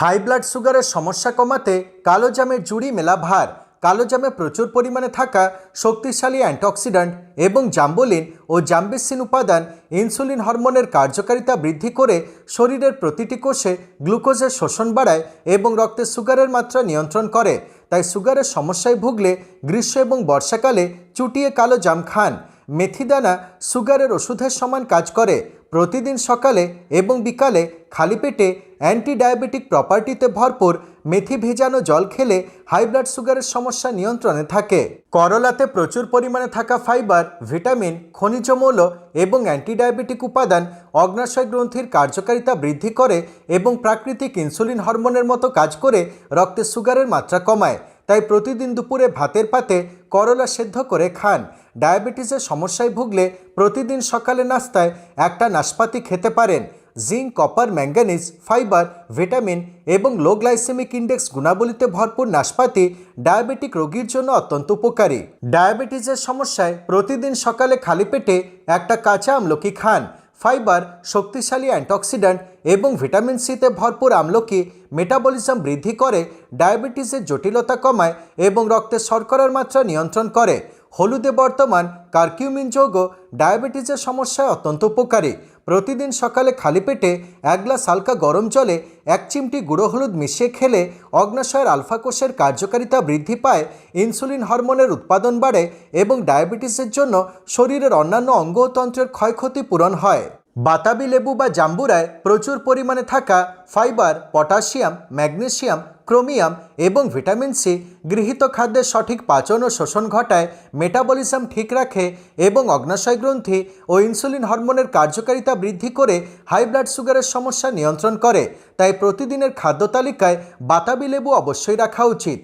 High blood সুগারের সমস্যা কমাতে কালো জামের জুড়ি মেলা ভার। কালো জামে প্রচুর পরিমাণে থাকা শক্তিশালী অ্যান্টিঅক্সিডেন্ট এবং জাম্বোলিন ও জাম্বিসিন উপাদান ইনসুলিন হরমোনের কার্যকারিতা বৃদ্ধি করে শরীরের প্রতিটি কোষে গ্লুকোজের শোষণ বাড়ায় এবং রক্তে সুগারের মাত্রা নিয়ন্ত্রণ করে। তাই সুগারের সমস্যায় ভুগলে গ্রীষ্ম এবং বর্ষাকালে চুটিয়ে কালো জাম খান। মেথিদানা সুগারের ওষুধের সমান কাজ করে। প্রতিদিন সকালে এবং বিকালে খালি পেটে অ্যান্টি ডায়াবেটিক প্রপার্টিতে ভরপুর মেথি ভেজানো জল খেলে হাই ব্লাড সুগারের সমস্যা নিয়ন্ত্রণে থাকে। করলাতে প্রচুর পরিমাণে থাকা ফাইবার, ভিটামিন, খনিজ মৌল এবং অ্যান্টি ডায়াবেটিক উপাদান অগ্নাশয় গ্রন্থির কার্যকারিতা বৃদ্ধি করে এবং প্রাকৃতিক ইনসুলিন হরমোনের মতো কাজ করে রক্তে সুগারের মাত্রা কমায়। তাই প্রতিদিন দুপুরে ভাতের পাতে করলা সেদ্ধ করে খান। ডায়াবেটিসের সমস্যায় ভুগলে প্রতিদিন সকালে নাস্তায় একটা নাশপাতি খেতে পারেন। Zinc, copper, manganese, fibre, vitamin এবং লো গ্লাইসেমিক ইন্ডেক্স গুণাবলীতে ভরপুর নাশপাতি ডায়াবেটিক রোগীর জন্য অত্যন্ত উপকারী। ডায়াবেটিসের সমস্যায় প্রতিদিন সকালে খালি পেটে একটা কাঁচা আমলকি খান। ফাইবার, শক্তিশালী অ্যান্টিঅক্সিডেন্ট এবং ভিটামিন সিতে ভরপুর আমলকি মেটাবলিজম বৃদ্ধি করে ডায়াবেটিসের জটিলতা কমায় এবং রক্তে শর্করার মাত্রা নিয়ন্ত্রণ করে। হলুদে বর্তমান কার্কিউমিন যৌগ ডায়াবেটিসের সমস্যায় অত্যন্ত উপকারী। প্রতিদিন সকালে খালি পেটে এক গ্লাস হালকা গরম জলে এক চিমটি গুঁড়ো হলুদ মিশিয়ে খেলে অগ্নাশয়ের আলফা কোষের কার্যকারিতা বৃদ্ধি পায়, ইনসুলিন হরমোনের উৎপাদন বাড়ে এবং ডায়াবেটিসের জন্য শরীরের অন্যান্য অঙ্গতন্ত্রের ক্ষয়ক্ষতি পূরণ হয়। বাতাবি লেবু বা জাম্বুরায় প্রচুর পরিমাণে থাকা ফাইবার, পটাশিয়াম ম্যাগনেসিয়াম ক্রোমিয়াম এবং ভিটামিন সি গৃহীত খাদ্যের সঠিক পাচন ও শোষণ ঘটায়, মেটাবলিজম ঠিক রাখে এবং অগ্নাশয় গ্রন্থি ও ইনসুলিন হরমোনের কার্যকারিতা বৃদ্ধি করে হাই ব্লাড সুগারের সমস্যা নিয়ন্ত্রণ করে। তাই প্রতিদিনের খাদ্য তালিকায় বাতাবি লেবু অবশ্যই রাখা উচিত।